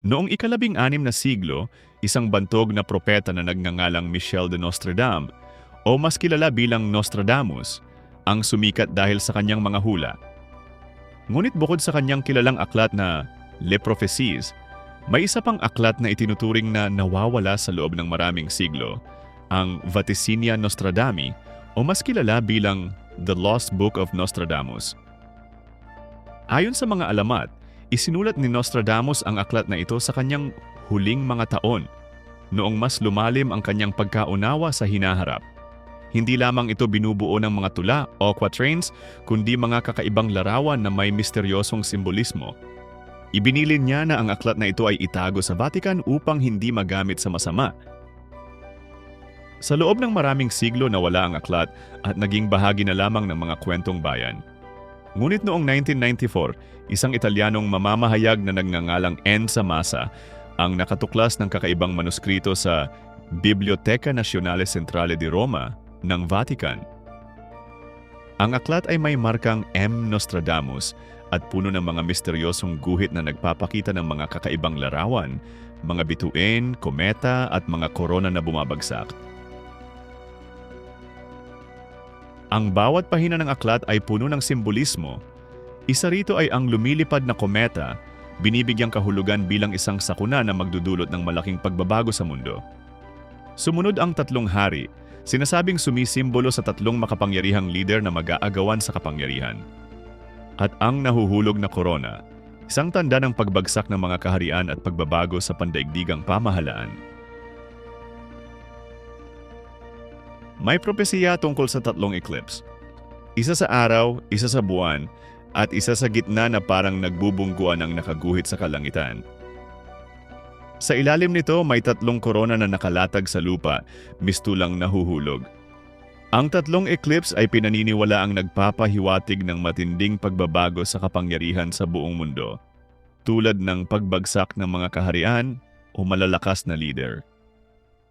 Noong ikalabing anim na siglo, isang bantog na propeta na nagngangalang Michel de Nostradam o mas kilala bilang Nostradamus ang sumikat dahil sa kanyang mga hula. Ngunit bukod sa kanyang kilalang aklat na Le Prophéties, may isa pang aklat na itinuturing na nawawala sa loob ng maraming siglo, ang Vaticinia Nostradami o mas kilala bilang The Lost Book of Nostradamus. Ayon sa mga alamat, Isinulat ni Nostradamus ang aklat na ito sa kanyang huling mga taon, noong mas lumalim ang kanyang pagkaunawa sa hinaharap. Hindi lamang ito binubuo ng mga tula o quatrains, kundi mga kakaibang larawan na may misteryosong simbolismo. Ibinilin niya na ang aklat na ito ay itago sa Vatican upang hindi magamit sa masama. Sa loob ng maraming siglo nawala ang aklat at naging bahagi na lamang ng mga kwentong bayan. Ngunit noong 1994, isang Italianong mamamahayag na nagngangalang Enza Massa ang nakatuklas ng kakaibang manuskrito sa Biblioteca Nazionale Centrale di Roma ng Vatican. Ang aklat ay may markang M. Nostradamus at puno ng mga misteryosong guhit na nagpapakita ng mga kakaibang larawan, mga bituin, kometa at mga korona na bumabagsak. Ang bawat pahina ng aklat ay puno ng simbolismo. Isa rito ay ang lumilipad na kometa, binibigyang kahulugan bilang isang sakuna na magdudulot ng malaking pagbabago sa mundo. Sumunod ang tatlong hari, sinasabing sumisimbolo sa tatlong makapangyarihang leader na mag-aagawan sa kapangyarihan. At ang nahuhulog na korona, isang tanda ng pagbagsak ng mga kaharian at pagbabago sa pandaigdigang pamahalaan. May propesiya tungkol sa tatlong eclipse. Isa sa araw, isa sa buwan, at isa sa gitna na parang nagbubungguan ang nakaguhit sa kalangitan. Sa ilalim nito may tatlong korona na nakalatag sa lupa, mistulang nahuhulog. Ang tatlong eclipse ay pinaniniwala ang nagpapahiwatig ng matinding pagbabago sa kapangyarihan sa buong mundo, tulad ng pagbagsak ng mga kaharian o malalakas na leader.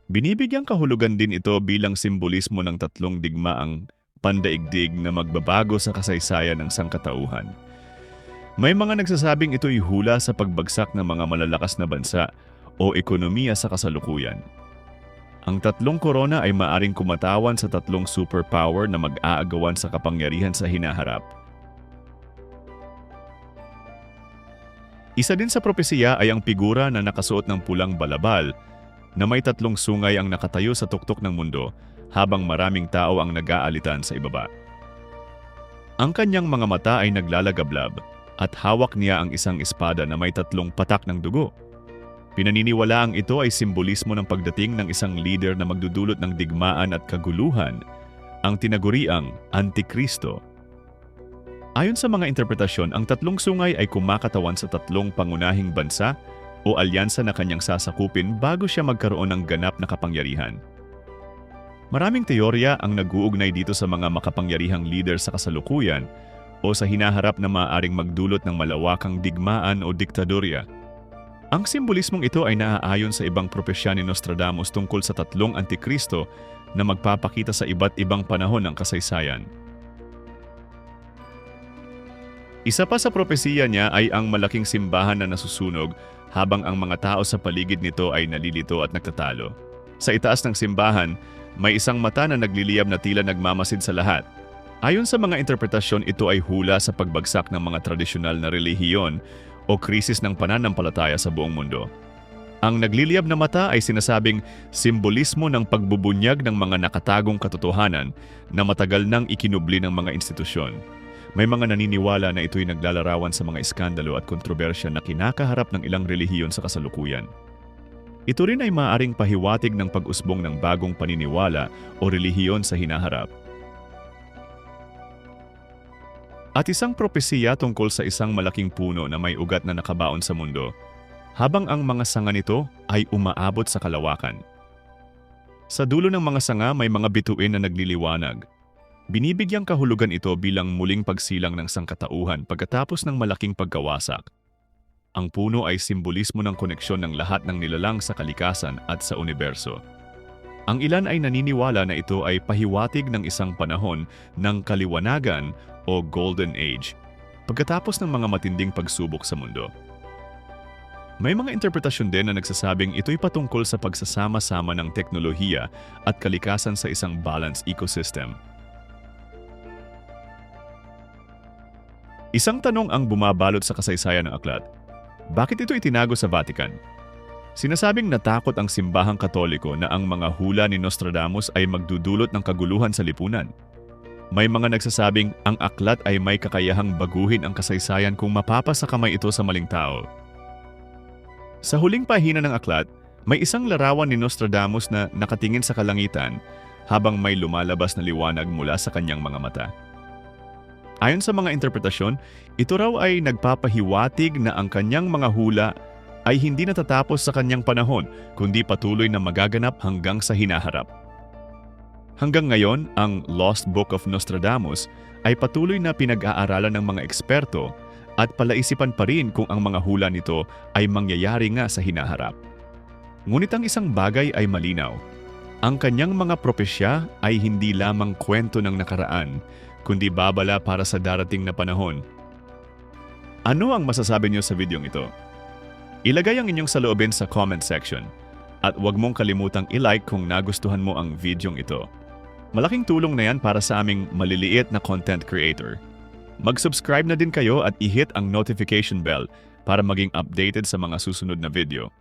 Binibigyang kahulugan din ito bilang simbolismo ng tatlong digmaang pandaigdig na magbabago sa kasaysayan ng sangkatauhan. May mga nagsasabing ito'y hula sa pagbagsak ng mga malalakas na bansa o ekonomiya sa kasalukuyan. Ang tatlong korona ay maaring kumatawan sa tatlong superpower na mag-aagawan sa kapangyarihan sa hinaharap. Isa din sa propesiya ay ang figura na nakasuot ng pulang balabal na may tatlong sungay ang nakatayo sa tuktok ng mundo habang maraming tao ang nag-aalitan sa ibaba. Ang kanyang mga mata ay naglalagablab at hawak niya ang isang espada na may tatlong patak ng dugo. Pinaniniwalaang ito ay simbolismo ng pagdating ng isang leader na magdudulot ng digmaan at kaguluhan, ang tinaguriang Antikristo. Ayon sa mga interpretasyon, ang tatlong sungay ay kumakatawan sa tatlong pangunahing bansa o alyansa na kanyang sasakupin bago siya magkaroon ng ganap na kapangyarihan. Maraming teorya ang nag-uugnay dito sa mga makapangyarihang leader sa kasalukuyan o sa hinaharap na maaaring magdulot ng malawakang digmaan o diktadorya. Ang simbolismong ito ay naaayon sa ibang propesya ni Nostradamus tungkol sa tatlong antikristo na magpapakita sa iba't ibang panahon ng kasaysayan. Isa pa sa propesiya niya ay ang malaking simbahan na nasusunog habang ang mga tao sa paligid nito ay nalilito at nagtatalo. Sa itaas ng simbahan, may isang mata na nagliliyab na tila nagmamasid sa lahat. Ayon sa mga interpretasyon, ito ay hula sa pagbagsak ng mga tradisyonal na relihiyon o krisis ng pananampalataya sa buong mundo. Ang nagliliyab na mata ay sinasabing simbolismo ng pagbubunyag ng mga nakatagong katotohanan na matagal nang ikinubli ng mga institusyon. May mga naniniwala na ito'y naglalarawan sa mga iskandalo at kontrobersya na kinakaharap ng ilang relihiyon sa kasalukuyan. Ito rin ay maaaring pahiwatig ng pag-usbong ng bagong paniniwala o relihiyon sa hinaharap. At isang propesiya tungkol sa isang malaking puno na may ugat na nakabaon sa mundo, habang ang mga sanga nito ay umaabot sa kalawakan. Sa dulo ng mga sanga may mga bituin na nagliliwanag, Binibigyang kahulugan ito bilang muling pagsilang ng sangkatauhan pagkatapos ng malaking pagkawasak. Ang puno ay simbolismo ng koneksyon ng lahat ng nilalang sa kalikasan at sa universo. Ang ilan ay naniniwala na ito ay pahiwatig ng isang panahon ng kaliwanagan o Golden Age, pagkatapos ng mga matinding pagsubok sa mundo. May mga interpretasyon din na nagsasabing ito'y patungkol sa pagsasama-sama ng teknolohiya at kalikasan sa isang balanced ecosystem. Isang tanong ang bumabalot sa kasaysayan ng aklat. Bakit ito itinago sa Vatican? Sinasabing natakot ang simbahang katoliko na ang mga hula ni Nostradamus ay magdudulot ng kaguluhan sa lipunan. May mga nagsasabing ang aklat ay may kakayahang baguhin ang kasaysayan kung mapapasa kamay ito sa maling tao. Sa huling pahina ng aklat, may isang larawan ni Nostradamus na nakatingin sa kalangitan habang may lumalabas na liwanag mula sa kanyang mga mata. Ayon sa mga interpretasyon, ito raw ay nagpapahiwatig na ang kanyang mga hula ay hindi natatapos sa kanyang panahon kundi patuloy na magaganap hanggang sa hinaharap. Hanggang ngayon, ang Lost Book of Nostradamus ay patuloy na pinag-aaralan ng mga eksperto at palaisipan pa rin kung ang mga hula nito ay mangyayari nga sa hinaharap. Ngunit ang isang bagay ay malinaw. Ang kanyang mga propesya ay hindi lamang kwento ng nakaraan, kundi babala para sa darating na panahon. Ano ang masasabi niyo sa videong ito? Ilagay ang inyong saloobin sa comment section at huwag mong kalimutang i-like kung nagustuhan mo ang videong ito. Malaking tulong na yan para sa aming maliliit na content creator. Mag-subscribe na din kayo at i-hit ang notification bell para maging updated sa mga susunod na video.